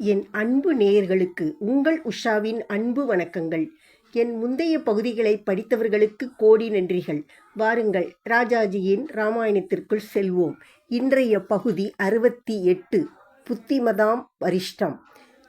என் அன்பு நேயர்களுக்கு உங்கள் உஷாவின் அன்பு வணக்கங்கள். என் முந்தைய பகுதிகளை படித்தவர்களுக்கு கோடி நன்றிகள். வாருங்கள் ராஜாஜியின் ராமாயணத்திற்குள் செல்வோம். இன்றைய பகுதி அறுபத்தி எட்டு புத்திமதாம் வரிஷ்டம்.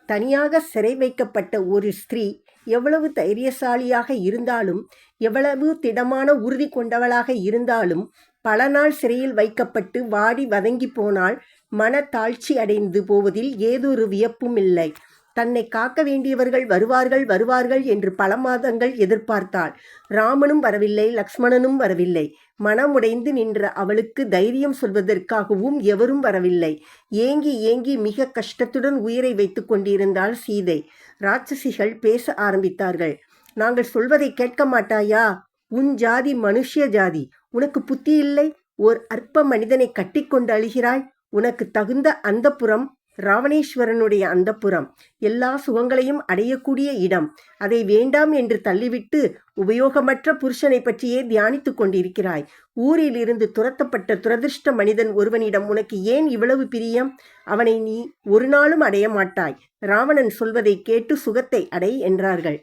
தனியாக சிறை வைக்கப்பட்ட ஒரு ஸ்திரீ எவ்வளவு தைரியசாலியாக இருந்தாலும் எவ்வளவு திடமான உறுதி கொண்டவளாக இருந்தாலும் பல நாள் சிறையில் வைக்கப்பட்டு வாடி வதங்கி போனால் மனத்தாழ்ச்சி அடைந்து போவதில் ஏதொரு வியப்பும் இல்லை. தன்னை காக்க வேண்டியவர்கள் வருவார்கள் வருவார்கள் என்று பல மாதங்கள் எதிர்பார்த்தாள். ராமனும் வரவில்லை லக்ஷ்மணனும் வரவில்லை. மனமுடைந்து நின்ற அவளுக்கு தைரியம் சொல்வதற்காகவும் எவரும் வரவில்லை. ஏங்கி ஏங்கி மிக கஷ்டத்துடன் உயிரை வைத்து கொண்டிருந்தாள் சீதை. ராட்சசிகள் பேச ஆரம்பித்தார்கள். நாங்கள் சொல்வதை கேட்க மாட்டாயா? உன் ஜாதி மனுஷ்ய ஜாதி. உனக்கு புத்தி இல்லை? ஓர் அற்ப மனிதனை கட்டிக்கொண்டு அழுகிறாய்? உனக்கு தகுந்த அந்தப்புறம் ராவணேஸ்வரனுடைய அந்தப்புறம் எல்லா சுகங்களையும் அடையக்கூடிய இடம். அதை வேண்டாம் என்று தள்ளிவிட்டு உபயோகமற்ற புருஷனை பற்றியே தியானித்துக் கொண்டிருக்கிறாய். ஊரிலிருந்து துரத்தப்பட்ட துரதிருஷ்ட மனிதன் ஒருவனிடம் உனக்கு ஏன் இவ்வளவு பிரியம்? அவனை நீ ஒரு நாளும் அடைய மாட்டாய். ராவணன் சொல்வதை கேட்டு சுகத்தை அடை என்றார்கள்.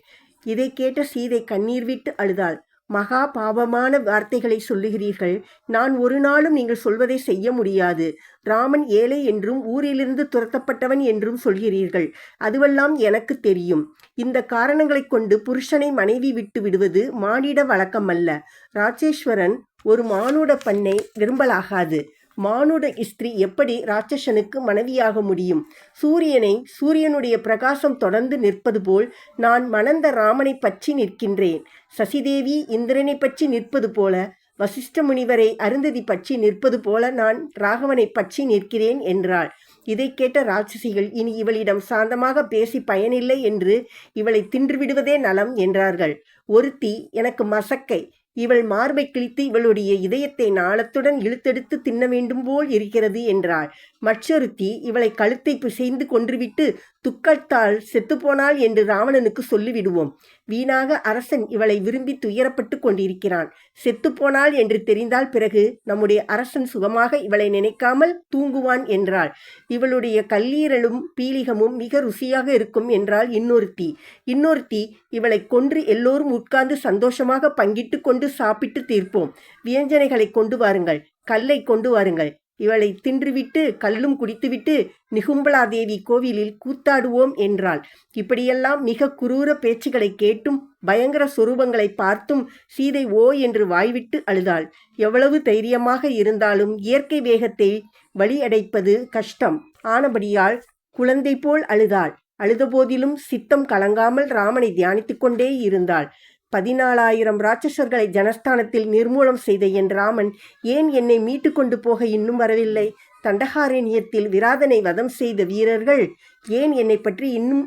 இதை கேட்ட சீதை கண்ணீர் விட்டு அழுதாள். மகா பாவமான வார்த்தைகளை சொல்லுகிறீர்கள். நான் ஒரு நாளும் நீங்கள் சொல்வதை செய்ய முடியாது. ராமன் ஏழை என்றும் ஊரிலிருந்து துரத்தப்பட்டவன் என்றும் சொல்கிறீர்கள். அதுவெல்லாம் எனக்கு தெரியும். இந்த காரணங்களைக் கொண்டு புருஷனை மனைவி விட்டு விடுவது மானிட வழக்கமல்ல. ராஜேஸ்வரன் ஒரு மானுட பண்ணை விரும்பலாகாது. மானுட இஸ்திரி எப்படி ராட்சசனுக்கு மனைவியாக முடியும்? சூரியனை சூரியனுடைய பிரகாசம் தொடர்ந்து நிற்பது போல் நான் மணந்த ராமனை பற்றி நிற்கின்றேன். சசிதேவி இந்திரனை பற்றி நிற்பது போல வசிஷ்ட முனிவரை அருந்ததி பற்றி நிற்பது போல நான் ராகவனை பற்றி நிற்கிறேன் என்றாள். இதை கேட்ட ராட்சசிகள் இனி இவளிடம் சாந்தமாக பேசி பயனில்லை என்று இவளை தின்றுவிடுவதே நலம் என்றார்கள். ஒருத்தி எனக்கு மசக்கை இவள் மார்பை கிழித்து இவளுடைய இதயத்தை நாளத்துடன் இழுத்தெடுத்து தின்ன வேண்டும் போல் இருக்கிறது என்றாள். மற்றொருத்தி இவளை கழுத்தை பிசைந்து கொன்றுவிட்டு துக்கத்தால் செத்துப்போனாள் என்று ராவணனுக்கு சொல்லிவிடுவோம். வீணாக அரசன் இவளை விரும்பி துயரப்பட்டு கொண்டிருக்கிறான். செத்துப்போனாள் என்று தெரிந்தால் பிறகு நம்முடைய அரசன் சுகமாக இவளை நினைக்காமல் தூங்குவான் என்றாள். இவளுடைய கல்லீரலும் பீலிகமும் மிக ருசியாக இருக்கும் என்றாள் இன்னொருத்தி. இன்னொருத்தி இவளை கொன்று எல்லோரும் உட்கார்ந்து சந்தோஷமாக பங்கிட்டு கொண்டு சாப்பிட்டு தீர்ப்போம். வியஞ்சனைகளை கொண்டு வாருங்கள். கல்லை கொண்டு வாருங்கள். இவளை தின்றுவிட்டு கல்லும் குடித்துவிட்டு நிகும்பலாதேவி கோவிலில் கூத்தாடுவோம் என்றாள். இப்படியெல்லாம் மிக குரூர பேச்சுகளை கேட்டும் பயங்கர சொரூபங்களை பார்த்தும் சீதை ஓ என்று வாய்விட்டு அழுதாள். எவ்வளவு தைரியமாக இருந்தாலும் இயற்கை வேகத்தை வழியடைப்பது கஷ்டம். ஆனபடியால் குழந்தை போல் அழுதாள். அழுதபோதிலும் சித்தம் கலங்காமல் ராமனை தியானித்துக் கொண்டே இருந்தாள். பதினாலாயிரம் ராட்சசர்களை ஜனஸ்தானத்தில் நிர்மூலம் செய்த என் ராமன் ஏன் என்னை மீட்டு கொண்டு போக இன்னும் வரவில்லை? தண்டகாரண்யத்தில் விராதனை வதம் செய்த வீரர்கள் ஏன் என்னை பற்றி இன்னும்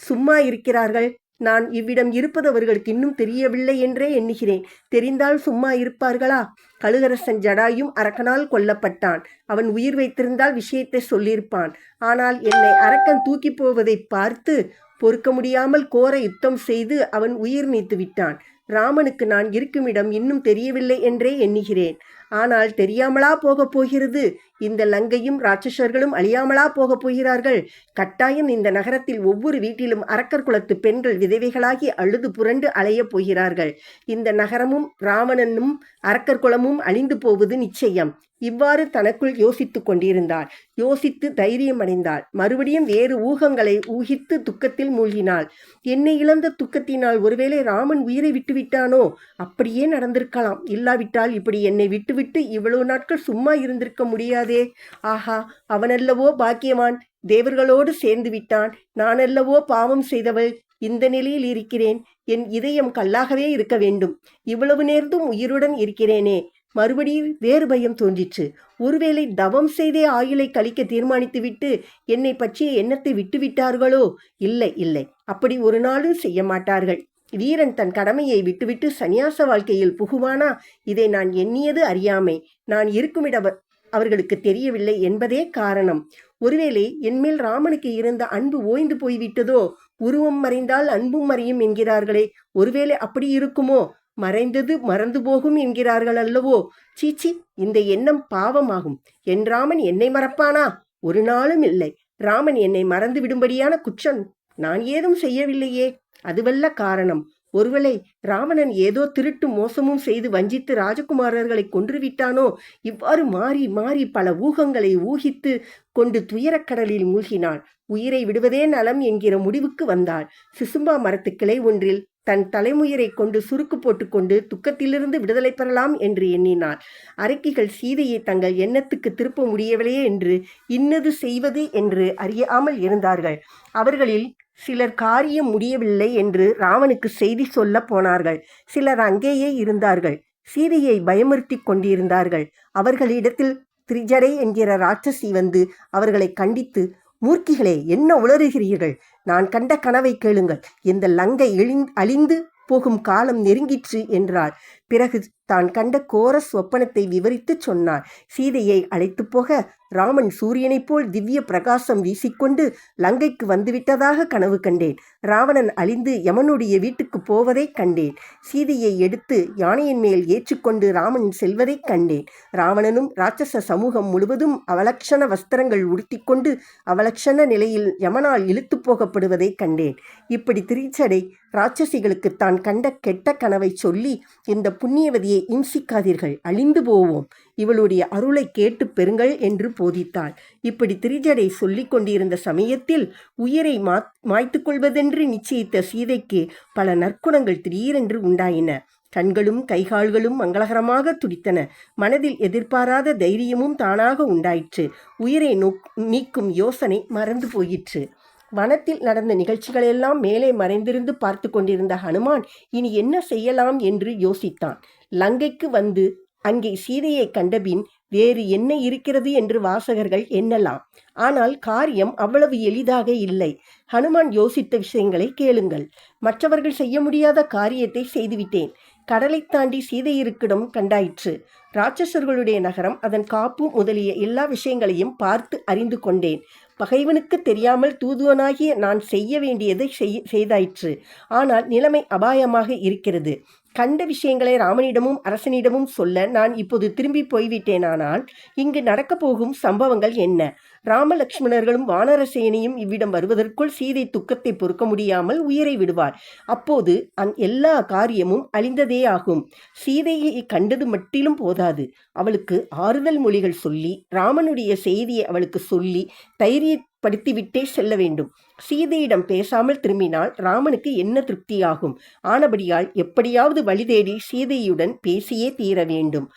சும்மா இருக்கிறார்கள்? நான் இவ்விடம் இருப்பது அவர்களுக்கு இன்னும் தெரியவில்லை என்றே எண்ணுகிறேன். தெரிந்தால் சும்மா இருப்பார்களா? கழுகரசன் ஜடாயும் அரக்கனால் கொல்லப்பட்டான். அவன் உயிர் வைத்திருந்தால் விஷயத்தை சொல்லியிருப்பான். ஆனால் என்னை அரக்கன் தூக்கி போவதை பார்த்து பொறுக்க முடியாமல் கோர யுத்தம் செய்து அவன் உயிர் நீத்து விட்டான் ராமனுக்கு நான் இருக்குமிடம் இன்னும் தெரியவில்லை என்றே எண்ணுகிறேன். ஆனால் தெரியாமலா போகப் போகிறது. இந்த லங்கையும் ராட்சசர்களும் அழியாமலா போகப் போகிறார்கள். கட்டாயம் இந்த நகரத்தில் ஒவ்வொரு வீட்டிலும் அரக்கர் குலத்து பெண்கள் விதவைகளாகி அழுது புரண்டு அலையப் போகிறார்கள். இந்த நகரமும் ராவணனும் அரக்கர் குலமும் அழிந்து போவது நிச்சயம். இவ்வாறு தனக்குள் யோசித்து கொண்டிருந்தாள். யோசித்து தைரியம் அடைந்தாள். மறுபடியும் வேறு ஊகங்களை ஊகித்து துக்கத்தில் மூழ்கினாள். என்னை இழந்த துக்கத்தினால் ஒருவேளை ராமன் உயிரை விட்டுவிட்டானோ? அப்படியே நடந்திருக்கலாம். இல்லாவிட்டால் இப்படி என்னை விட்டு விட்டு இவ்வளவு நாட்கள் சும்மா இருந்திருக்க முடியாதே. ஆஹா அவனல்லவோ பாக்கியவான். தேவர்களோடு சேர்ந்து விட்டான். நானல்லவோ பாவம் செய்தவள். இந்த நிலையில் இருக்கிறேன். என் இதயம் கல்லாகவே இருக்க வேண்டும். இவ்வளவு நேர்ந்தும் உயிருடன் இருக்கிறேனே. மறுபடியும் வேறு பயம் தோன்றிற்று. ஒருவேளை தவம் செய்தே ஆயுளை கழிக்க தீர்மானித்துவிட்டு என்னை பற்றிய எண்ணத்தை விட்டுவிட்டார்களோ? இல்லை இல்லை. அப்படி ஒரு நாளும் செய்ய மாட்டார்கள். வீரன் தன் கடமையை விட்டுவிட்டு சந்நியாச வாழ்க்கையில் புகுவானா? இதை நான் எண்ணியது அறியாமை. நான் இருக்குமிட அவர்களுக்கு தெரியவில்லை என்பதே காரணம். ஒருவேளை என்மேல் ராமனுக்கு இருந்த அன்பு ஓய்ந்து போய்விட்டதோ? உருவம் மறைந்தால் அன்பும் மறையும் என்கிறார்களே. ஒருவேளை அப்படி இருக்குமோ? மறைந்தது மறந்து போகும் என்கிறார்கள் அல்லவோ? சீச்சி இந்த எண்ணம் பாவமாகும். என் ராமன் என்னை மறப்பானா? ஒரு நாளும் இல்லை. ராமன் என்னை மறந்து விடும்படியான குற்றம் நான் ஏதும் செய்யவில்லையே. அதுவல்ல காரணம். ஒருவேளை ராவணன் ஏதோ திருட்டு மோசமும் செய்து வஞ்சித்து ராஜகுமாரர்களை கொன்றுவிட்டானோ? இவ்வாறு மாறி மாறி பல ஊகங்களை ஊகித்து கொண்டு துயரக்கடலில் மூழ்கினாள். உயிரை விடுவதே நலம் என்கிற முடிவுக்கு வந்தாள். சிசும்பா மரத்து கிளை ஒன்றில் தன் தலைமுயரை கொண்டு சுருக்கு போட்டுக்கொண்டு துக்கத்திலிருந்து விடுதலை பெறலாம் என்று எண்ணினார் அரக்கிகள் சீதையை தங்கள் எண்ணத்துக்கு திருப்ப முடியவில்லையே என்று இன்னது செய்வது என்று அறியாமல் இருந்தார்கள். அவர்களில் சிலர் காரியம் முடியவில்லை என்று ராவனுக்கு செய்தி சொல்ல போனார்கள். சிலர் அங்கேயே இருந்தார்கள். சீதையை பயமுறுத்தி கொண்டிருந்தார்கள். அவர்களிடத்தில் திரிஜடை என்கிற ராட்சசி வந்து அவர்களை கண்டித்து மூர்க்கிகளே என்ன உளறுகிறீர்கள்? நான் கண்ட கனவை கேளுங்கள். இந்த லங்கை எழிந் அழிந்து போகும் காலம் நெருங்கிற்று என்றார். பிறகு தான் கண்ட கோர சொப்பனத்தை விவரித்துச் சொன்னார். சீதையை அழைத்து போக ராமன் சூரியனைப் போல் திவ்ய பிரகாசம் வீசிக்கொண்டு லங்கைக்கு வந்துவிட்டதாக கனவு கண்டேன். ராவணன் அழிந்து யமனுடைய வீட்டுக்கு போவதைக் கண்டேன். சீதையை எடுத்து யானையின் மேல் ஏற்றுக்கொண்டு ராமன் செல்வதைக் கண்டேன். ராவணனும் ராட்சச சமூகம் முழுவதும் அவலட்சண வஸ்திரங்கள் உடுத்திக்கொண்டு அவலட்சண நிலையில் யமனால் இழுத்து போகப்படுவதைக் கண்டேன். இப்படி திரிச்சடை ராட்சசிகளுக்கு தான் கண்ட கெட்ட கனவை சொல்லி இந்த புண்ணியவதியை இம்சிக்காதீர்கள் அழிந்து போவோம். இவளுடைய அருளை கேட்டு பெறுங்கள் என்று போதித்தாள். இப்படி திரிஜடை சொல்லிக் கொண்டிருந்த சமயத்தில் உயிரை மா மாய்த்து கொள்வதென்று நிச்சயித்த சீதைக்கு பல நற்குணங்கள் திடீரென்று உண்டாயின. கண்களும் கைகால்களும் மங்களகரமாக துடித்தன. மனதில் எதிர்பாராத தைரியமும் தானாக உண்டாயிற்று. உயிரை நோக் நீக்கும் யோசனை மறந்து போயிற்று. வனத்தில் நடந்த நிகழ்ச்சிகளெல்லாம் மேலே மறைந்திருந்து பார்த்து கொண்டிருந்த ஹனுமான் இனி என்ன செய்யலாம்? என்று யோசித்தான். லங்கைக்கு வந்து அங்கே சீதையை கண்டபின் வேறு என்ன இருக்கிறது? என்று வாசகர்கள் எண்ணலாம். ஆனால் காரியம் அவ்வளவு எளிதாக இல்லை. ஹனுமான் யோசித்த விஷயங்களை கேளுங்கள். மற்றவர்கள் செய்ய முடியாத காரியத்தை செய்துவிட்டேன். கடலை தாண்டி சீதை இருக்கிடம் கண்டாயிற்று. ராட்சசர்களுடைய நகரம் அதன் காப்பு முதலிய எல்லா விஷயங்களையும் பார்த்து அறிந்து கொண்டேன். பகைவனுக்கு தெரியாமல் தூதுவனாகிய நான் செய்ய வேண்டியதை செய் செய்தாயிற்று. ஆனால் நிலைமை அபாயமாக இருக்கிறது. கண்ட விஷயங்களை ராமனிடமும் அரசனிடமும் சொல்ல நான் இப்போது திரும்பி போய்விட்டேனானால் இங்கு நடக்கப் போகும் சம்பவங்கள் என்ன? ராமலக்ஷ்மணர்களும் வானரசேனையும் இவ்விடம் வருவதற்குள் சீதை துக்கத்தை பொறுக்க முடியாமல் உயிரை விடுவார் அப்போது அந் எல்லா காரியமும் அழிந்ததே ஆகும். சீதையை கண்டது மட்டிலும் போதாது. அவளுக்கு ஆறுதல் மொழிகள் சொல்லி ராமனுடைய செய்தியை அவளுக்கு சொல்லி தைரியப்படுத்திவிட்டே செல்ல வேண்டும். சீதையிடம் பேசாமல் திரும்பினால் ராமனுக்கு என்ன திருப்தியாகும்? ஆனபடியால் எப்படியாவது வழி தேடி சீதையுடன் பேசியே தீர வேண்டும்.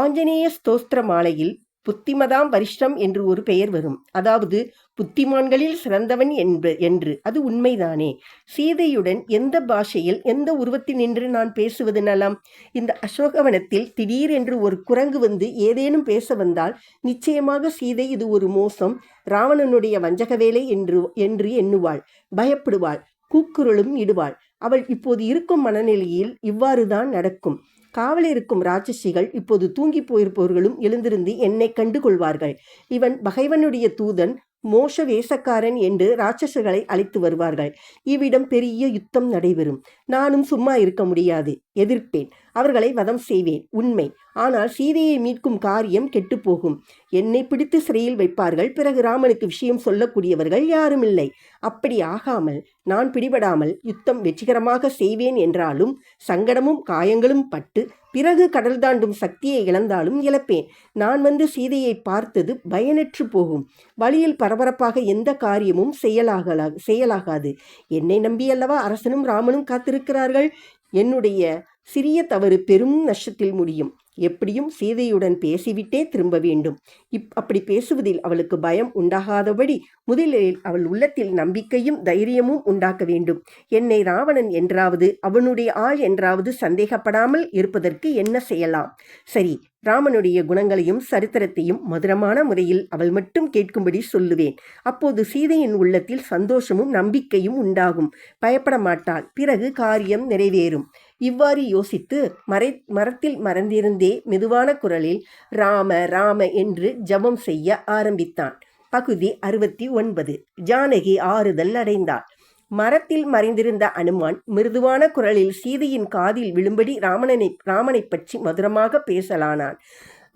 ஆஞ்சநேய ஸ்தோஸ்திர மாலையில் புத்திமதாம் வரிஷ்டம் என்று ஒரு பெயர் வரும். அதாவது புத்திமான்களில் சிறந்தவன் என்ப என்று. அது உண்மைதானே. சீதையுடன் எந்த பாஷையில் எந்த உருவத்தில் நின்று நான் பேசுவது நலம்? இந்த அசோகவனத்தில் திடீரென்று ஒரு குரங்கு வந்து ஏதேனும் பேச வந்தால் நிச்சயமாக சீதை இது ஒரு மோசம் ராவணனுடைய வஞ்சக வேலை என்று என்று எண்ணுவாள். பயப்படுவாள். கூக்குரலும் இடுவாள். அவள் இப்போது இருக்கும் மனநிலையில் இவ்வாறுதான் நடக்கும். காவலிருக்கும் ராட்சசிகள் இப்போது தூங்கி போயிருப்பவர்களும் எழுந்திருந்து என்னை கண்டு கொள்வார்கள் இவன் பகைவனுடைய தூதன் மோச வேஷக்காரன் என்று ராட்சசர்களை அழைத்து வருவார்கள். இவ்விடம் பெரிய யுத்தம் நடைபெறும். நானும் சும்மா இருக்க முடியாது. எதிர்ப்பேன். அவர்களை வதம் செய்வேன். உண்மை. ஆனால் சீதையை மீட்கும் காரியம் கெட்டுப்போகும். என்னை பிடித்து சிறையில் வைப்பார்கள். பிறகு ராமனுக்கு விஷயம் சொல்லக்கூடியவர்கள் யாரும் இல்லை அப்படி ஆகாமல் நான் பிடிபடாமல் யுத்தம் வெற்றிகரமாக செய்வேன் என்றாலும் சங்கடமும் காயங்களும் பட்டு பிறகு கடல் தாண்டும் சக்தியை இழந்தாலும் இழப்பேன். நான் வந்து சீதையை பார்த்தது பயனற்று போகும். வழியில் பரபரப்பாக எந்த காரியமும் செயலாகலா செயலாகாது என்னை நம்பியல்லவா அரசனும் ராமனும் காத்திருக்கிறார்கள்? என்னுடைய சிறிய தவறு பெரும் நஷ்டத்தில் முடியும். எப்படியும் சீதையுடன் பேசிவிட்டே திரும்ப வேண்டும். இப் அப்படி பேசுவதில் அவளுக்கு பயம் உண்டாகாதபடி முதலில் அவள் உள்ளத்தில் நம்பிக்கையும் தைரியமும் உண்டாக்க வேண்டும். என்னை ராவணன் என்றாவது அவனுடைய ஆள் என்றாவது சந்தேகப்படாமல் இருப்பதற்கு என்ன செய்யலாம்? சரி ராமனுடைய குணங்களையும் சரித்திரத்தையும் மதுரமான முறையில் அவள் மட்டும் கேட்கும்படி சொல்லுவேன். அப்போது சீதையின் உள்ளத்தில் சந்தோஷமும் நம்பிக்கையும் உண்டாகும். பயப்பட மாட்டாள் பிறகு காரியம் நிறைவேறும். இவ்வாறு யோசித்து மறை மரத்தில் மறந்திருந்தே மெதுவான குரலில் ராம ராம என்று ஜபம் செய்ய ஆரம்பித்தான். பகுதி அறுபத்தி ஒன்பது. ஜானகி ஆறுதல் அடைந்தார் மரத்தில் மறைந்திருந்த அனுமான் மிருதுவான குரலில் சீதையின் காதில் விழும்படி ராமனனை ராமனை பற்றி மதுரமாக பேசலானான்.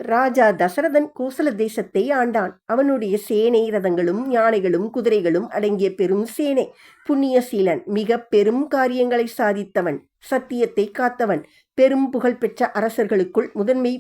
ராஜா தசரதன் கோசல தேசத்தை ஆண்டான். அவனுடைய சேனை ரதங்களும் யானைகளும் குதிரைகளும் அடங்கிய பெரும் சேனை. புண்ணியசீலன் மிக பெரும் காரியங்களை சாதித்தவன் சத்தியத்தை காத்தவன் பெரும் புகழ் பெற்ற அரசர்களுக்குள் முதன்மை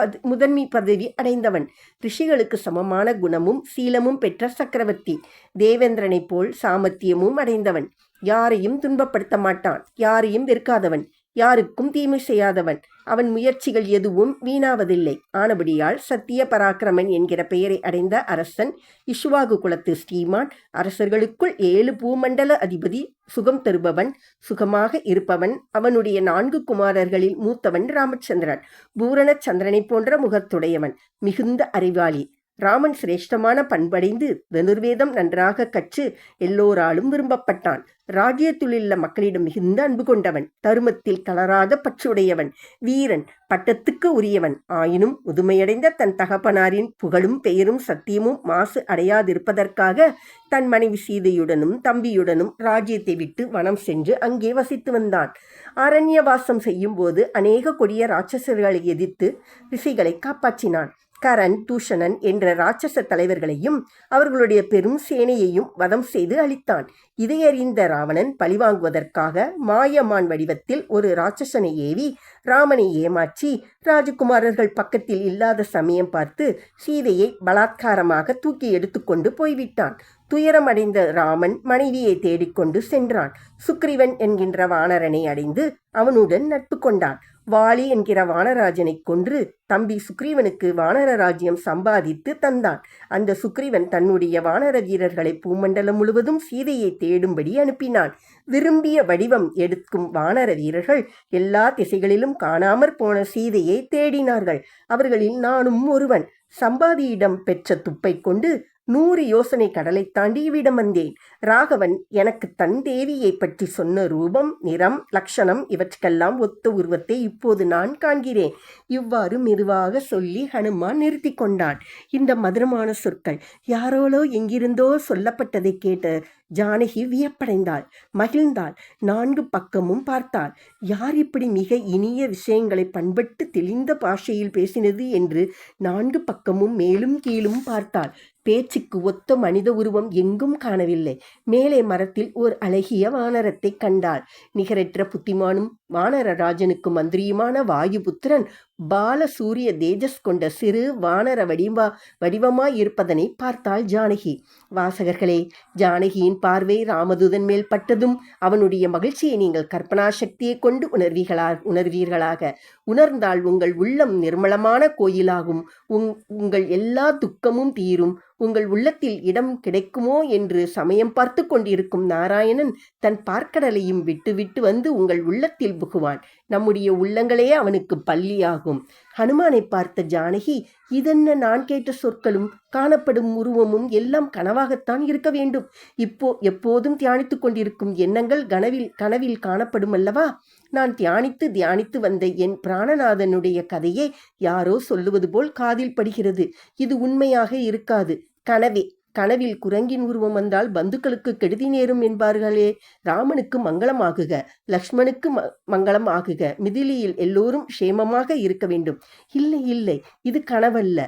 பத முதன்மை பதவி அடைந்தவன். ரிஷிகளுக்கு சமமான குணமும் சீலமும் பெற்ற சக்கரவர்த்தி. தேவேந்திரனைப் போல் சாமர்த்தியமும் அடைந்தவன். யாரையும் துன்பப்படுத்த மாட்டான். யாரையும் வெறுக்காதவன். யாருக்கும் தீமை செய்யாதவன். அவன் முயற்சிகள் எதுவும் வீணாவதில்லை. ஆனபடியால் சத்திய பராக்கிரமன் என்கிற பெயரை அடைந்த அரசன் இஷ்வாகு குலத்து ஸ்ரீமான் அரசர்களுக்குள் ஏழு பூமண்டல அதிபதி சுகம் தருபவன் சுகமாக இருப்பவன் அவனுடைய நான்கு குமாரர்களில் மூத்தவன் ராமச்சந்திரன். பூரண சந்திரனை போன்ற முகத்துடையவன் மிகுந்த அறிவாளி. ராமன் சிரேஷ்டமான பண்படைந்து தனுர்வேதம் நன்றாக கற்று எல்லோராலும் விரும்பப்பட்டான். ராஜ்யத்திலுள்ள மக்களிடம் மிகுந்த அன்பு கொண்டவன். தருமத்தில் தளராத பற்றுடையவன். வீரன் பட்டத்துக்கு உரியவன். ஆயினும் முதுமையடைந்த தன் தகப்பனாரின் புகழும் பெயரும் சத்தியமும் மாசு அடையாதிருப்பதற்காக தன் மனைவி சீதையுடனும் தம்பியுடனும் ராஜ்யத்தை விட்டு வனம் சென்று அங்கே வசித்து வந்தான். அரண்யவாசம் செய்யும் போது அநேக கொடிய ராட்சசர்களை எதிர்த்து ரிஷிகளை காப்பாற்றினான். கரண் தூஷணன் என்ற ராட்சச தலைவர்களையும் அவர்களுடைய பெரும் சேனையையும் வதம் செய்து அளித்தான் இதையறிந்த ராவணன் பழிவாங்குவதற்காக மாயமான் வடிவத்தில் ஒரு ராட்சசனை ஏவி ராமனை ஏமாற்றி ராஜகுமாரர்கள் பக்கத்தில் இல்லாத சமயம் பார்த்து சீதையை பலாத்காரமாக தூக்கி எடுத்துக்கொண்டு போய்விட்டான். துயரமடைந்த ராமன் மனைவியை தேடிக்கொண்டு சென்றான். சுக்ரீவன் என்கின்ற வானரனை அடைந்து அவனுடன் நட்பு கொண்டான். வாலி என்கிற வானராஜனை கொன்று தம்பி சுக்ரீவனுக்கு வானர ராஜ்யம் சம்பாதித்து தந்தான். அந்த சுக்ரீவன் தன்னுடைய வானர வீரர்களை பூமண்டலம் முழுவதும் சீதையை தேடும்படி அனுப்பினான். விரும்பிய வடிவம் எடுக்கும் வானர வீரர்கள் எல்லா திசைகளிலும் காணாமற் போன சீதையை தேடினார்கள். அவர்களில் நானும் ஒருவன். சம்பாதியிடம் பெற்ற துப்பை கொண்டு நூறு யோசனை கடலை தாண்டி இவ்விடம் வந்தேன். ராகவன் எனக்கு தன் தேவியை பற்றி சொன்ன ரூபம் நிறம் லட்சணம் இவற்றுக்கெல்லாம் ஒத்த உருவத்தை இப்போது நான் காண்கிறேன். இவ்வாறு மெதுவாக சொல்லி ஹனுமான் நிறுத்தி கொண்டான். இந்த மதுரமான சொற்கள் யாரோலோ எங்கிருந்தோ சொல்லப்பட்டதை கேட்ட ஜானகி வியப்படைந்தாள். மகிழ்ந்தாள். நான்கு பக்கமும் பார்த்தாள். யார் இப்படி மிக இனிய விஷயங்களை பண்பட்டு தெளிந்த பாஷையில் பேசினது? என்று நான்கு பக்கமும் மேலும் கீழும் பார்த்தாள். பேச்சுக்கு ஒத்த மனித உருவம் எங்கும் காணவில்லை. மேலே மரத்தில் ஓர் அழகிய வானரத்தை கண்டாள். நிகரற்ற புத்திமானும் வானர ராஜனுக்கு மந்திரியுமான வாயுபுத்திரன் பால சூரிய தேஜஸ் கொண்ட சிறு வானர வடிவா வடிவமாய் இருப்பதனை பார்த்தாள் ஜானகி. வாசகர்களே ஜானகியின் பார்வை ராமதூதன் மேல் பட்டதும் அவனுடைய மகிழ்ச்சியை நீங்கள் கற்பனா சக்தியை கொண்டு உணர்வீர்களா உணர்வீர்களாக? உணர்ந்தால் உங்கள் உள்ளம் நிர்மலமான கோயிலாகும். உங் உங்கள் எல்லா துக்கமும் தீரும். உங்கள் உள்ளத்தில் இடம் கிடைக்குமோ என்று சமயம் பார்த்து கொண்டிருக்கும் நாராயணன் தன் பார்க்கடலையும் விட்டு விட்டு வந்து உங்கள் உள்ளத்தில் புகுவான். நம்முடைய உள்ளங்களே அவனுக்கு பள்ளியாகும் ஹனுமானை பார்த்த ஜானகி இதென்ன நான் கேட்ட சொற்களும் காணப்படும் உருவமும் எல்லாம் கனவாகத்தான் இருக்க வேண்டும். இப்போ எப்போதும் தியானித்துக் கொண்டிருக்கும் எண்ணங்கள் கனவில் கனவில் காணப்படும் அல்லவா? நான் தியானித்து தியானித்து வந்த என் பிராணநாதனுடைய கதையை யாரோ சொல்லுவது போல் காதில் படுகிறது. இது உண்மையாக இருக்காது. கனவே. கனவில் குரங்கின் உருவம் வந்தால் பந்துக்களுக்கு கெடுதி நேரும் என்பார்களே. ராமனுக்கு மங்களம் ஆகுக. லக்ஷ்மணுக்கு ம மங்களம் ஆகுக. மிதிலியில் எல்லோரும் க்ஷேமமாக இருக்க வேண்டும். இல்லை இல்லை. இது கனவல்ல.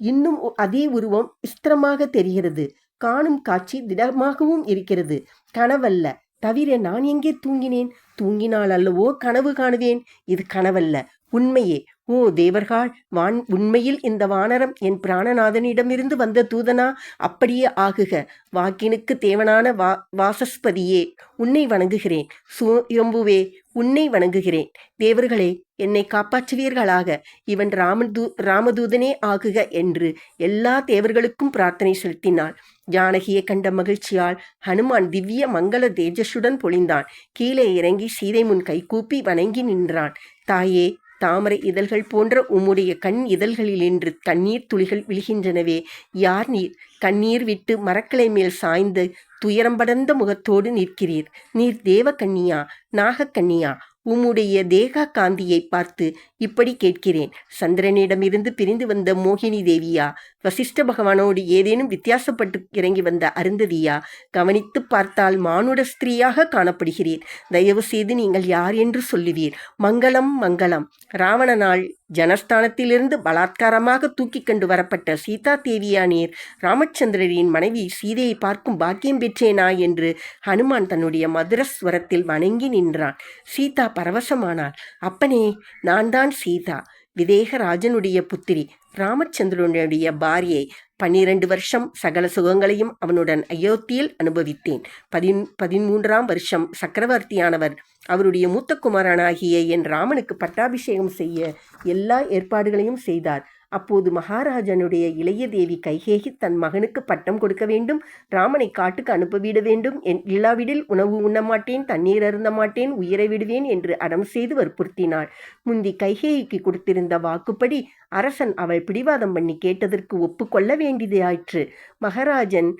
இன்னும் அதே உருவம் விஸ்திரமாக தெரிகிறது. காணும் காட்சி திடமாகவும் இருக்கிறது. கனவல்ல. தவிர நான் எங்கே தூங்கினேன்? தூங்கினால் அல்லவோ கனவு காணுவேன். இது கனவல்ல. உண்மையே. ஓ தேவர்கள் வான் உண்மையில் இந்த வானரம் என் பிராணநாதனிடமிருந்து வந்த தூதனா? அப்படியே ஆகுக. வாக்கினுக்கு தேவனான வா வாசஸ்பதியே உன்னை வணங்குகிறேன். சுயம்புவே உன்னை வணங்குகிறேன். தேவர்களே என்னை காப்பாற்றுவீர்களாக. இவன் ராமதூ ராமதூதனே ஆகுக என்று எல்லா தேவர்களுக்கும் பிரார்த்தனை செலுத்தினாள். ஜானகியை கண்ட மகிழ்ச்சியால் ஹனுமான் திவ்ய மங்கள தேஜஸுடன் பொழிந்தான். கீழே இறங்கி சீதை முன் கைகூப்பி வணங்கி நின்றான். தாயே தாமரை இதழ்கள் போன்ற உம்முடைய கண் இதழ்களில் இன்று தண்ணீர் துளிகள் விழுகின்றனவே. யார் நீர் கண்ணீர் விட்டு மரக்கலை மேல் சாய்ந்து துயரம்படர்ந்த முகத்தோடு நிற்கிறீர். நீர் தேவ கன்னியா நாகக்கன்னியா? உம்முடைய தேகா காந்தியை பார்த்து இப்படி கேட்கிறேன். சந்திரனிடமிருந்து பிரிந்து வந்த மோகினி தேவியா வசிஷ்ட பகவானோடு ஏதேனும் வித்தியாசப்பட்டு இறங்கி வந்த அருந்ததியா கவனித்து பார்த்தால் மானுட ஸ்திரீயாக காணப்படுகிறீர். தயவு செய்து நீங்கள் யார் என்று சொல்லுவீர். மங்களம் மங்களம். ராவணனால் ஜனஸ்தானத்திலிருந்து பலாத்காரமாக தூக்கிக் கொண்டு வரப்பட்ட சீதா தேவியானீர் ராமச்சந்திரரின் மனைவி சீதையை பார்க்கும் பாக்கியம் பெற்றேனா என்று ஹனுமான் தன்னுடைய மதுரஸ்வரத்தில் வணங்கி நின்றான். சீதா பரவசமானாள். அப்பனே நான் தான் சீதா. விதேகராஜனுடைய புத்திரி. ராமச்சந்திரனுடைய பாரியை பன்னிரண்டு வருஷம் சகல சுகங்களையும் அவனுடன் அயோத்தியில் அனுபவித்தேன். பதின் பதிமூன்றாம் வருஷம் சக்கரவர்த்தியானவர் அவருடைய மூத்த குமாரனாகிய என் ராமனுக்கு பட்டாபிஷேகம் செய்ய எல்லா ஏற்பாடுகளையும் செய்தார். அப்போது மகாராஜனுடைய இளைய தேவி கைகேகி தன் மகனுக்கு பட்டம் கொடுக்க வேண்டும் ராமனை காட்டுக்கு அனுப்பவிட வேண்டும் என் இல்லாவிடில் உணவு உண்ண மாட்டேன் தண்ணீர் அருந்த மாட்டேன் உயிரை விடுவேன் என்று அடம் செய்து வற்புறுத்தினாள். முந்தி கைகேயிக்கு கொடுத்திருந்த வாக்குப்படி அரசன் அவள் பிடிவாதம் பண்ணி கேட்டதற்கு ஒப்புக்கொள்ள வேண்டியதாயிற்று மகாராஜன்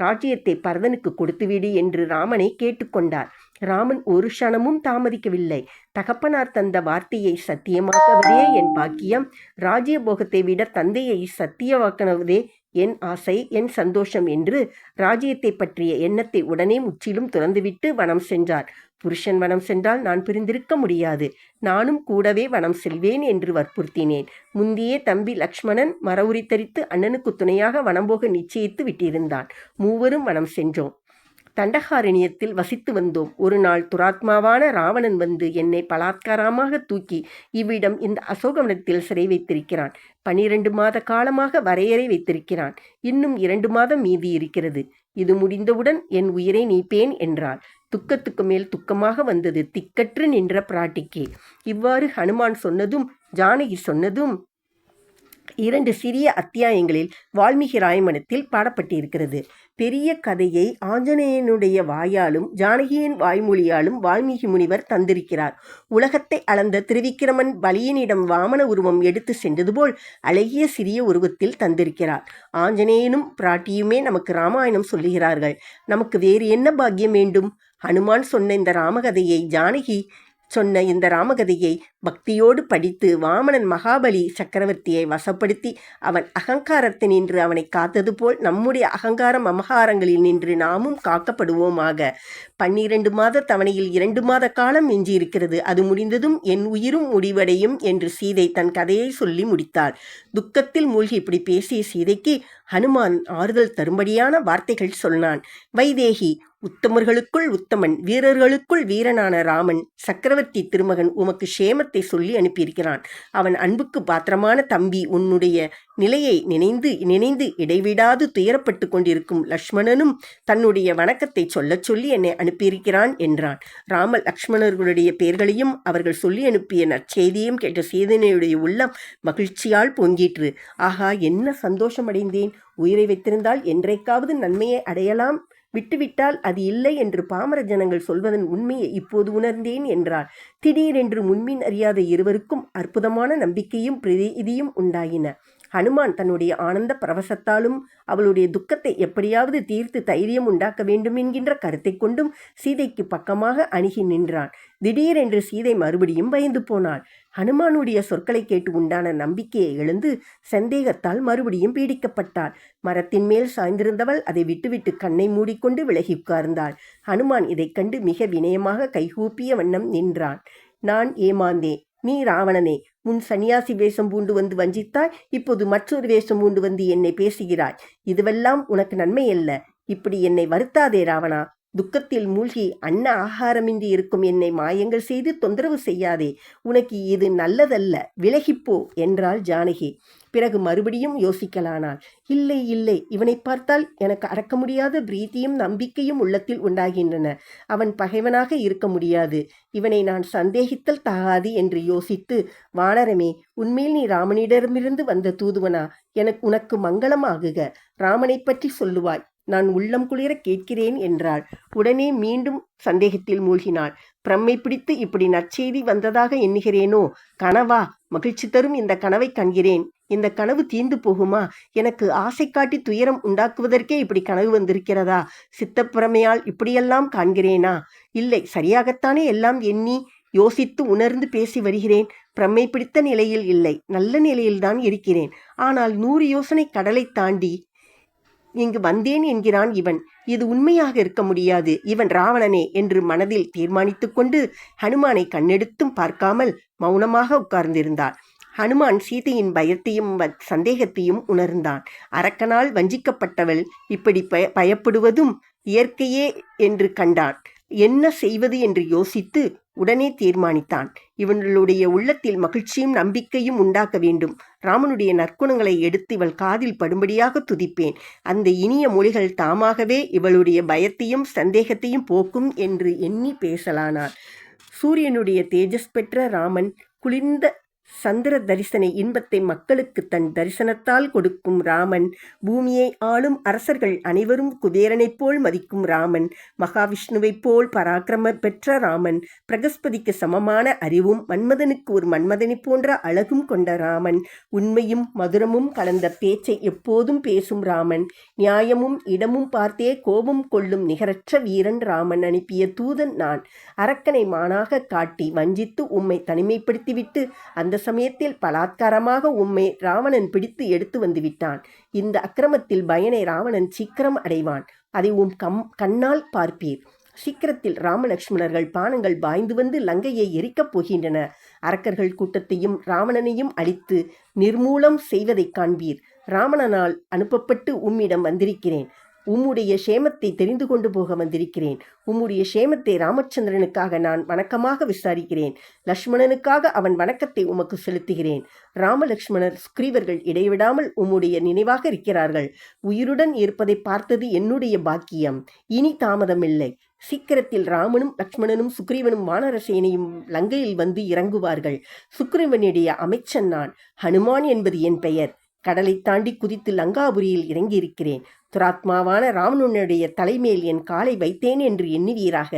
ராஜ்யத்தை பரதனுக்கு கொடுத்துவிடு என்று ராமனை கேட்டுக்கொண்டார் ராமன் ஒரு க்ஷணமும் தாமதிக்கவில்லை. தகப்பனார் தந்த வார்த்தையை சத்தியமாக்குவதே என் பாக்கியம். ராஜ்யபோகத்தை விட தந்தையை சத்தியமாக்கினதே என் ஆசை என் சந்தோஷம் என்று ராஜ்யத்தை பற்றிய எண்ணத்தை உடனே முற்றிலும் துறந்துவிட்டு வனம் சென்றார். புருஷன் வனம் சென்றால் நான் பிரிந்திருக்க முடியாது. நானும் கூடவே வனம் செல்வேன் என்று வற்புறுத்தினேன். முந்தியே தம்பி லக்ஷ்மணன் மரவுரி தரித்து அண்ணனுக்கு துணையாக வனம் போக நிச்சயித்து விட்டிருந்தான். மூவரும் வனம் சென்றோம். தண்டகாரண்யத்தில் வசித்து வந்தோம். ஒரு நாள் துராத்மாவான ராவணன் வந்து என்னை பலாத்காரமாக தூக்கி இவ்விடம் இந்த அசோகவனத்தில் சிறை வைத்திருக்கிறான். பனிரெண்டு மாத காலமாக வரையறை வைத்திருக்கிறான். இன்னும் இரண்டு மாதம் மீதி இருக்கிறது. இது முடிந்தவுடன் என் உயிரை நீப்பேன் என்றாள். துக்கத்துக்கு மேல் துக்கமாக வந்தது. திக்கற்று நின்ற பிராட்டிக்கே. இவ்வாறு ஹனுமான் சொன்னதும் ஜானகி சொன்னதும் இரண்டு சிறிய அத்தியாயங்களில் வால்மீகி ராயமனத்தில் பாடப்பட்டிருக்கிறது. பெரிய கதையை ஆஞ்சநேயனுடைய வாயாலும் ஜானகியின் வாய்மொழியாலும் வால்மீகி முனிவர் தந்திருக்கிறார். உலகத்தை அளந்த திருவிக்கிரமன் பலியனிடம் வாமன உருவம் எடுத்து சென்றது போல் அழகிய சிறிய உருவத்தில் தந்திருக்கிறார். ஆஞ்சநேயனும் பிராட்டியுமே நமக்கு ராமாயணம் சொல்லுகிறார்கள். நமக்கு வேறு என்ன பாக்கியம் வேண்டும்? ஹனுமான் சொன்ன இந்த ராமகதையை ஜானகி சொன்ன இந்த ராமகதையை பக்தியோடு படித்து வாமனன் மகாபலி சக்கரவர்த்தியை வசப்படுத்தி அவன் அகங்காரத்தை நின்று அவனை காத்தது போல் நம்முடைய அகங்காரம் அமகாரங்களில் நின்று நாமும் காக்கப்படுவோமாக. பன்னிரண்டு மாத தவணையில் இரண்டு மாத காலம் எஞ்சியிருக்கிறது அது முடிந்ததும் என் உயிரும் முடிவடையும் என்று சீதை தன் கதையை சொல்லி முடித்தாள். துக்கத்தில் மூழ்கி இப்படி பேசிய சீதைக்கு ஹனுமான் ஆறுதல் தரும்படியான வார்த்தைகள் சொன்னான். வைதேகி உத்தமர்களுக்குள் உத்தமன் வீரர்களுக்குள் வீரனான ராமன் சக்கரவர்த்தி திருமகன் உமக்கு சேமத்தை சொல்லி அனுப்பியிருக்கிறான். அவன் அன்புக்கு பாத்திரமான தம்பி உன்னுடைய நிலையை நினைந்து நினைந்து இடைவிடாது துயரப்பட்டு கொண்டிருக்கும் லக்ஷ்மணனும் தன்னுடைய வணக்கத்தை சொல்லச் சொல்லி என்னை அனுப்பியிருக்கிறான் என்றான். ராம லக்ஷ்மணர்களுடைய பெயர்களையும் அவர்கள் சொல்லி அனுப்பிய நற்செய்தியும் கேட்ட சேதனையுடைய உள்ளம் மகிழ்ச்சியால் பொங்கிற்று. ஆகா என்ன சந்தோஷமடைந்தேன் உயிரை வைத்திருந்தால் என்றைக்காவது நன்மையை அடையலாம் விட்டுவிட்டால் அது இல்லை என்று பாமர ஜனங்கள் சொல்வதன் உண்மையை இப்போது உணர்ந்தேன் என்றார் திடீரென்று முன்மின் அறியாத இருவருக்கும் அற்புதமான நம்பிக்கையும் பிரீதியும் உண்டாயின. ஹனுமான் தன்னுடைய ஆனந்த பிரவசத்தாலும் அவளுடைய துக்கத்தை எப்படியாவது தீர்த்து தைரியம் உண்டாக்க வேண்டும் என்கின்ற கருத்தை கொண்டும் சீதைக்கு பக்கமாக அணுகி நின்றான். திடீரென்று சீதை மறுபடியும் பயந்து போனாள். ஹனுமானுடைய சொற்களை கேட்டு உண்டான நம்பிக்கையை எழுந்து சந்தேகத்தால் மறுபடியும் பீடிக்கப்பட்டாள். மரத்தின் மேல் சாய்ந்திருந்தவள் அதை விட்டுவிட்டு கண்ணை மூடிக்கொண்டு விலகி உட்கார்ந்தாள். ஹனுமான் இதைக் கண்டு மிக வினயமாக கைகூப்பிய வண்ணம் நின்றான். நான் ஏமாந்தே நீ ராவணனே முன் சன்னியாசி வேஷம் பூண்டு வந்து வஞ்சித்தாய் இப்போது மற்றொரு வேஷம் பூண்டு வந்து என்னை பேசுகிறாய். இதுவெல்லாம் உனக்கு நன்மை அல்ல இப்படி என்னை வருத்தாதே ராவணா. துக்கத்தில் மூழ்கி அன்ன ஆகாரமின்றி இருக்கும் என்னை மாயங்கள் செய்து தொந்தரவு செய்யாதே. உனக்கு இது நல்லதல்ல. விலகிப்போ என்றாள் ஜானகி. பிறகு மறுபடியும் யோசிக்கலானாள். இல்லை இல்லை. இவனை பார்த்தால் எனக்கு அடக்க முடியாத பிரீத்தியும் நம்பிக்கையும் உள்ளத்தில் உண்டாகின்றன. அவன் பகைவனாக இருக்க முடியாது. இவனை நான் சந்தேகித்தல் தகாது என்று யோசித்து வானரமே உண்மையில் நீ ராமனிடமிருந்து வந்த தூதுவனா? எனக்கு உனக்கு மங்களமாகுக ராமனை பற்றி சொல்லுவாய். நான் உள்ளம் குளிர கேட்கிறேன் என்றாள். உடனே மீண்டும் சந்தேகத்தில் மூழ்கினாள். பிரம்மை பிடித்து இப்படி நற்செய்தி வந்ததாக எண்ணுகிறேனோ? கனவா மகிழ்ச்சி தரும் இந்த கனவை காண்கிறேன். இந்த கனவு தீந்து போகுமா? எனக்கு ஆசை காட்டி துயரம் உண்டாக்குவதற்கே இப்படி கனவு வந்திருக்கிறதா? சித்தப்பிரமையால் இப்படியெல்லாம் காண்கிறேனா? இல்லை சரியாகத்தானே எல்லாம் எண்ணி யோசித்து உணர்ந்து பேசி வருகிறேன். பிரம்மை பிடித்த நிலையில் இல்லை நல்ல நிலையில்தான் இருக்கிறேன். ஆனால் நூறு யோசனை கடலை தாண்டி இங்கு வந்தேன் என்கிறான் இவன். இது உண்மையாக இருக்க முடியாது. இவன் ராவணனே என்று மனதில் தீர்மானித்துக் கொண்டு ஹனுமானை கண்ணெடுத்தும் பார்க்காமல் மௌனமாக உட்கார்ந்திருந்தான் ஹனுமான் சீதையின் பயத்தையும் சந்தேகத்தையும் உணர்ந்தான். அரக்கனால் வஞ்சிக்கப்பட்டவள் இப்படி பய பயப்படுவதும் இயற்கையே என்று கண்டான். என்ன செய்வது என்று யோசித்து உடனே தீர்மானித்தான். இவர்களுடைய உள்ளத்தில் மகிழ்ச்சியும் நம்பிக்கையும் உண்டாக்க வேண்டும். ராமனுடைய நற்குணங்களை எடுத்து இவள் காதில் படும்படியாக துதிப்பேன். அந்த இனிய மொழிகள் தாமாகவே இவளுடைய பயத்தையும் சந்தேகத்தையும் போக்கும் என்று எண்ணி பேசலானார். சூரியனுடைய தேஜஸ் பெற்ற ராமன் குளிர்ந்த சந்திர தரிசன இன்பத்தை மக்களுக்கு தன் தரிசனத்தால் கொடுக்கும் ராமன். பூமியை ஆளும் அரசர்கள் அனைவரும் குபேரனைப் போல் மதிக்கும் ராமன். மகாவிஷ்ணுவைப் போல் பராக்கிரம பெற்ற ராமன். பிரகஸ்பதிக்கு சமமான அறிவும் மன்மதனுக்கு ஒரு மன்மதனை போன்ற அழகும் கொண்ட ராமன். உண்மையும் மதுரமும் கலந்த பேச்சை எப்போதும் பேசும் ராமன். நியாயமும் இடமும் பார்த்தே கோபம் கொள்ளும் நிகரற்ற வீரன் ராமன் அனுப்பிய தூதன் நான். அரக்கனை மானாக காட்டி வஞ்சித்து உம்மை தனிமைப்படுத்திவிட்டு அந்த சமயத்தில் பலாத்காரமாக உம்மை ராவணன் பிடித்து எடுத்து வந்து விட்டான். இந்த அக்கிரமத்தில் பயனை ராவணன் சீக்கிரம் அடைவான். அதை உம் கம் கண்ணால் பார்ப்பீர். சீக்கிரத்தில் ராமலட்சுமணர்கள் பானங்கள் பாய்ந்து வந்து லங்கையை எரிக்கப் போகின்றன. அரக்கர்கள் கூட்டத்தையும் ராவணனையும் அழித்து நிர்மூலம் செய்வதைக் காண்பீர். ராவணனால் அனுப்பப்பட்டு உம்மிடம் வந்திருக்கிறேன். உம்முடைய சேமத்தை தெரிந்து கொண்டு போக வந்திருக்கிறேன். உம்முடைய சேமத்தை ராமச்சந்திரனுக்காக நான் வணக்கமாக விசாரிக்கிறேன். லக்ஷ்மணனுக்காக அவன் வணக்கத்தை உமக்கு செலுத்துகிறேன். ராமலக்ஷ்மணர் சுக்ரீவர்கள் இடைவிடாமல் உம்முடைய நினைவாக இருக்கிறார்கள். உயிருடன் இருப்பதை பார்த்தது என்னுடைய பாக்கியம். இனி தாமதமில்லை. சீக்கிரத்தில் ராமனும் லக்ஷ்மணனும் சுக்ரீவனும் வானரசேனையும் லங்கையில் வந்து இறங்குவார்கள். சுக்ரீவனுடைய அமைச்சன் நான். ஹனுமான் என்பது என் பெயர். கடலை தாண்டி குதித்து லங்காபுரியில் இறங்கியிருக்கிறேன். துராத்மாவான ராவணனுடைய தலைமேல் என் காலை வைத்தேன் என்று எண்ணுவீராக.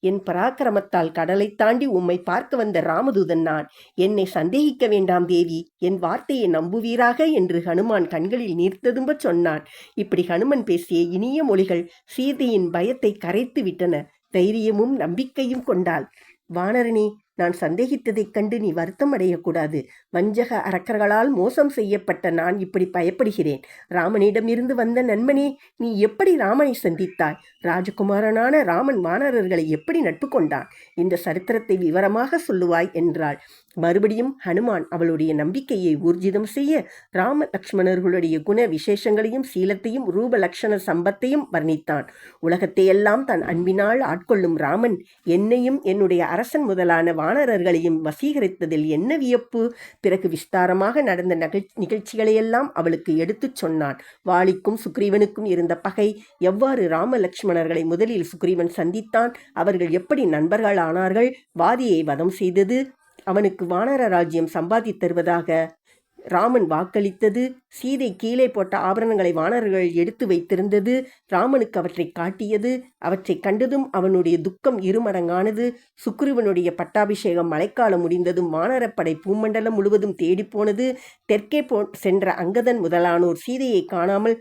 என் பராக்கிரமத்தால் கடலை தாண்டி உம்மை பார்க்க வந்த ராமதூதன் நான் என்னை சந்தேகிக்க வேண்டாம் தேவி என் வார்த்தையை நம்புவீராக? என்று ஹனுமான் கண்களில் நீர்த்ததும்ப சொன்னான். இப்படி ஹனுமன் பேசிய இனிய மொழிகள் சீதையின் பயத்தை கரைத்து விட்டன தைரியமும் நம்பிக்கையும் கொண்டாள். வானரனே நான் சந்தேகித்ததைக் கண்டு நீ வருத்தம் அடையக்கூடாது வஞ்சக அரக்கர்களால் மோசம் செய்யப்பட்ட நான் இப்படி பயப்படுகிறேன். ராமனிடமிருந்து வந்த நண்பனே நீ எப்படி ராமனை சந்தித்தாய்? ராஜகுமாரனான ராமன் வானரர்களை எப்படி நட்பு கொண்டான் இந்த சரித்திரத்தை விவரமாக சொல்லுவாய் என்றாள். மறுபடியும் ஹனுமான் அவளுடைய நம்பிக்கையை ஊர்ஜிதம் செய்ய ராம லக்ஷ்மணர்களுடைய குண விசேஷங்களையும் சீலத்தையும் ரூப லக்ஷண சம்பத்தையும் வர்ணித்தான். உலகத்தையெல்லாம் தன் அன்பினால் ஆட்கொள்ளும் ராமன் என்னையும் என்னுடைய அரசன் முதலான வானரர்களையும் வசீகரித்ததில் என்ன வியப்பு? பிறகு விஸ்தாரமாக நடந்த நகழ் நிகழ்ச்சிகளையெல்லாம் அவளுக்கு எடுத்துச் சொன்னான். வாளிக்கும் சுக்ரீவனுக்கும் இருந்த பகை எவ்வாறு ராம லக்ஷ்மணர்களை முதலில் சுக்ரீவன் சந்தித்தான்? அவர்கள் எப்படி நண்பர்களானார்கள்? வாதியை வதம் செய்தது? அவனுக்கு வானர ராஜ்யம் சம்பாதித் தருவதாக ராமன் வாக்களித்தது சீதை கீழே போட்ட ஆபரணங்களை வானர்கள் எடுத்து வைத்திருந்தது ராமனுக்கு அவற்றை காட்டியது அவற்றை கண்டதும் அவனுடைய துக்கம் இருமடங்கானது. சுக்ரீவனுடைய பட்டாபிஷேகம் மழைக்காலம் முடிந்ததும் வானரப்படை பூமண்டலம் முழுவதும் தேடிப்போனது தெற்கே போ சென்ற அங்கதன் முதலானோர் சீதையை காணாமல்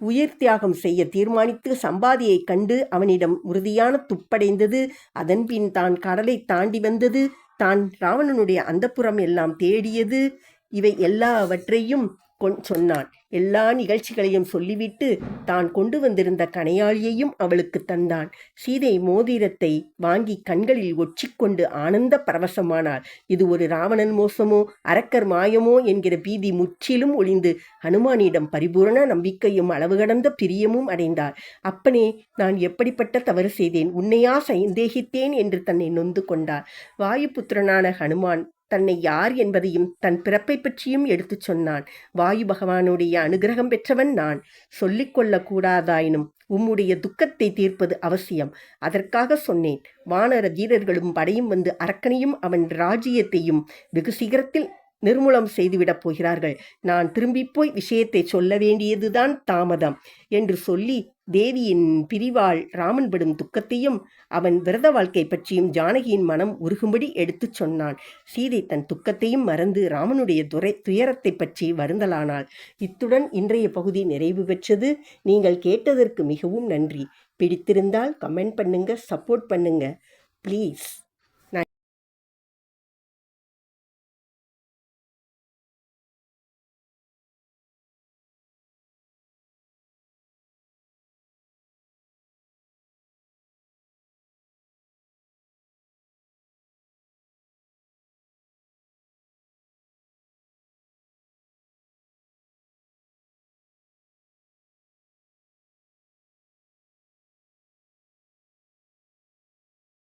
உயிர் தியாகம் செய்ய தீர்மானித்து சம்பாதியை கண்டு அவனிடம் உறுதியான துப்படைந்தது. அதன்பின் தான் கடலை தாண்டி வந்தது. தான் ராவணனுடைய அந்தப்புறம் எல்லாம் தேடியது. இவை எல்லாவற்றையும் சொன்னான். எல்லா நிகழ்ச்சிகளையும் சொல்லிவிட்டு தான் கொண்டு வந்திருந்த கணையாளியையும் அவளுக்கு தந்தான். சீதை மோதிரத்தை வாங்கி கண்களில் ஒற்றிக்கொண்டு ஆனந்த பரவசமானாள். இது ஒரு ராவணன் மோசமோ அரக்கர் மாயமோ என்கிற பீதி முற்றிலும் ஒளிந்து ஹனுமானிடம் பரிபூரண நம்பிக்கையும் அளவு கடந்த பிரியமும் அடைந்தாள். அப்பனே நான் எப்படிப்பட்ட தவறு செய்தேன்? உன்னையா சந்தேகித்தேன்? என்று தன்னை நொந்து கொண்டார் வாயுபுத்திரனான ஹனுமான் தன்னை யார் என்பதையும் தன் பிறப்பை பற்றியும் எடுத்துச் சொன்னான். வாயு பகவானுடைய அனுகிரகம் பெற்றவன் நான். சொல்லிக் கூடாதாயினும் உம்முடைய துக்கத்தை தீர்ப்பது அவசியம். அதற்காக சொன்னேன். வானர வீரர்களும் படையும் வந்து அரக்கனையும் அவன் ராஜ்யத்தையும் வெகு சீக்கிரத்தில் நிர்மூலம் செய்துவிடப் போகிறார்கள். நான் திரும்பிப் போய் விஷயத்தை சொல்ல வேண்டியதுதான் தாமதம் என்று சொல்லி தேவியின் பிரிவால் ராமன் படும் துக்கத்தையும் அவன் விரத வாழ்க்கை பற்றியும் ஜானகியின் மனம் உருகும்படி எடுத்துச் சொன்னான். சீதை தன் துக்கத்தையும் மறந்து ராமனுடைய துரை துயரத்தை பற்றி வருந்தலானாள். இத்துடன் இன்றைய பகுதி நிறைவு பெற்றது. நீங்கள் கேட்டதற்கு மிகவும் நன்றி. பிடித்திருந்தால் கமெண்ட் பண்ணுங்க சப்போர்ட் பண்ணுங்க. ப்ளீஸ்.